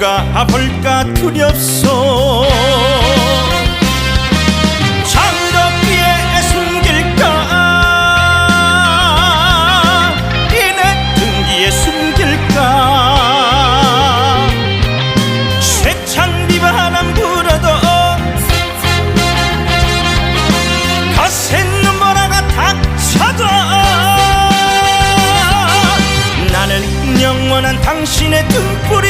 누가 볼까 두렵소 장덕기에 숨길까? 이내 등기에 숨길까? 쇠창 비바람 불어도 거센 눈보라가 닥쳐도 나는 영원한 당신의 등불이